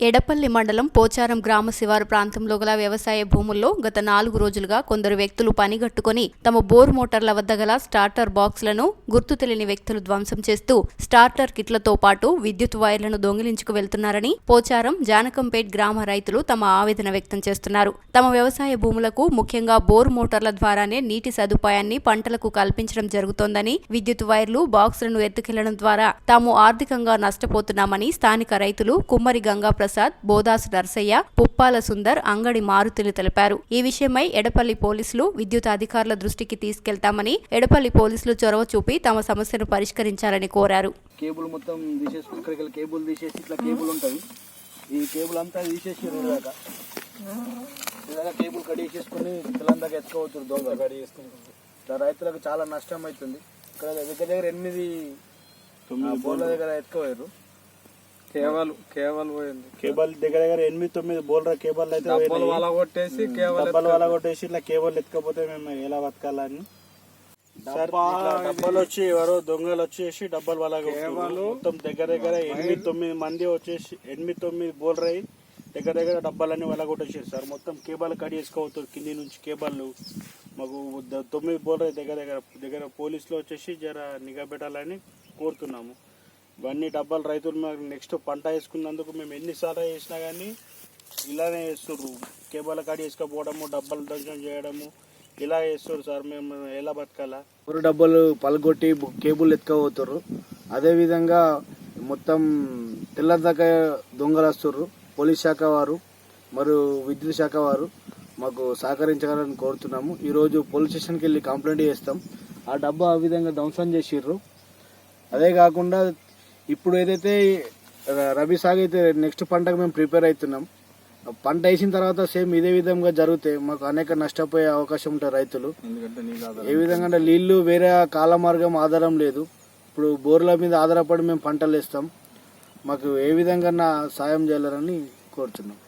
ఎడపల్లి మండలం పోచారం గ్రామ శివారు ప్రాంతంలో గల వ్యవసాయ భూముల్లో గత నాలుగు రోజులుగా కొందరు వ్యక్తులు పనిగట్టుకుని తమ బోర్ మోటార్ల వద్ద గల స్టార్టర్ బాక్స్లను గుర్తు తెలియని వ్యక్తులు ధ్వంసం చేస్తూ స్టార్టర్ కిట్లతో పాటు విద్యుత్ వైర్లను దొంగిలించుకు వెళ్తున్నారని పోచారం జానకంపేట్ గ్రామ రైతులు తమ ఆవేదన వ్యక్తం చేస్తున్నారు. తమ వ్యవసాయ భూములకు ముఖ్యంగా బోర్ మోటార్ల ద్వారానే నీటి సదుపాయాన్ని పంటలకు కల్పించడం జరుగుతోందని విద్యుత్ వైర్లు బాక్స్లను ఎత్తుకెళ్ళడం ద్వారా తాము ఆర్థికంగా నష్టపోతున్నామని స్థానిక రైతులు కుమ్మరి గంగా ప్రసాద్ బోదాసు నర్సయ్య పుప్పాల సుందర్ అంగడి మారుతులు తెలిపారు. ఈ విషయమై ఎడపల్లి పోలీసులు విద్యుత్ అధికారుల దృష్టికి తీసుకెళ్తామని ఎడపల్లి పోలీసులు చొరవ చూపి తమ సమస్యను పరిష్కరించాలని కోరారు. కేబుల్ మొత్తం తీసేసి కేబుల్ తీసేసి ఇట్లా కేబుల్ ఉంటుంది. ఈ కేబుల్ అంతా తీసేసి దాకా ఇలాగా కేబుల్ కట్ చేసేసుకొని పిల్లలందాకా ఎత్తుకోవచ్చు దొంగ కట్ చేసుకుంటుంది ఇట్లా రైతులకు చాలా నష్టం అవుతుంది. ఇక్కడ దగ్గర దగ్గర ఎనిమిది బోర్ల దగ్గర ఎత్తుకోవారు. కేవల్ కేవల్ పోయింది. కేబుల్ దగ్గర దగ్గర ఎనిమిది తొమ్మిది బోల్రా కేబుల్ అయితే. వల కొట్టేసి డబ్బాలు వల కొట్టేసి ఇట్లా కేబుల్ ఎత్తుకపోతే మేము ఎలా బతకాలని? డబ్బాలు వచ్చి ఎవరో దొంగలు వచ్చేసి డబ్బాలు వల కొడుతున్నారు. మొత్తం దగ్గర దగ్గర ఎనిమిది తొమ్మిది మంది వచ్చేసి ఎనిమిది తొమ్మిది బోల్రాయి దగ్గర దగ్గర డబ్బాలన్నీ వల కొట్టేసారు. సార్ మొత్తం కేబుల్ కట్ చేసుకోవచ్చు కింది నుంచి కేబుల్ మాకు తొమ్మిది బోల్రాయి దగ్గర దగ్గర దగ్గర పోలీసులు వచ్చేసి జర నిఘా పెట్టాలని కోరుతున్నాము. ఇవన్నీ డబ్బాలు రైతులు మాకు నెక్స్ట్ పంట వేసుకున్నందుకు మేము ఎన్నిసార్లు వేసినా కానీ ఇలానే వేస్తుర్రు. కేబుల్ కాడి వేసుకోపోవడము డబ్బాలు దంచం చేయడము ఇలా వేస్తారు సార్ మేము ఎలా బతకాలా? ఊరు డబ్బాలు పలగొట్టి కేబుల్ ఎత్తుకపోతారు అదేవిధంగా మొత్తం తెల్లదాకా దొంగలు వస్తుర్రు. పోలీస్ శాఖ వారు మరియు విద్యుత్ శాఖ వారు మాకు సహకరించాలని కోరుతున్నాము. ఈరోజు పోలీస్ స్టేషన్కి వెళ్ళి కంప్లైంట్ చేస్తాం. ఆ డబ్బా ఆ విధంగా ధ్వంసం చేసిర్రు. అదే కాకుండా ఇప్పుడు ఏదైతే రబీ సాగు అయితే నెక్స్ట్ పంటకు మేము ప్రిపేర్ అవుతున్నాం. పంట వేసిన తర్వాత సేమ్ ఇదే విధంగా జరిగితే మాకు అనేక నష్టపోయే అవకాశం ఉంటుంది రైతులు. ఏ విధంగా అంటే నీళ్ళు వేరే కాల మార్గం ఆధారం లేదు. ఇప్పుడు బోర్ల మీద ఆధారపడి మేము పంటలు వేస్తాం. మాకు ఏ విధంగా సాయం చేయాలని కోరుతున్నాం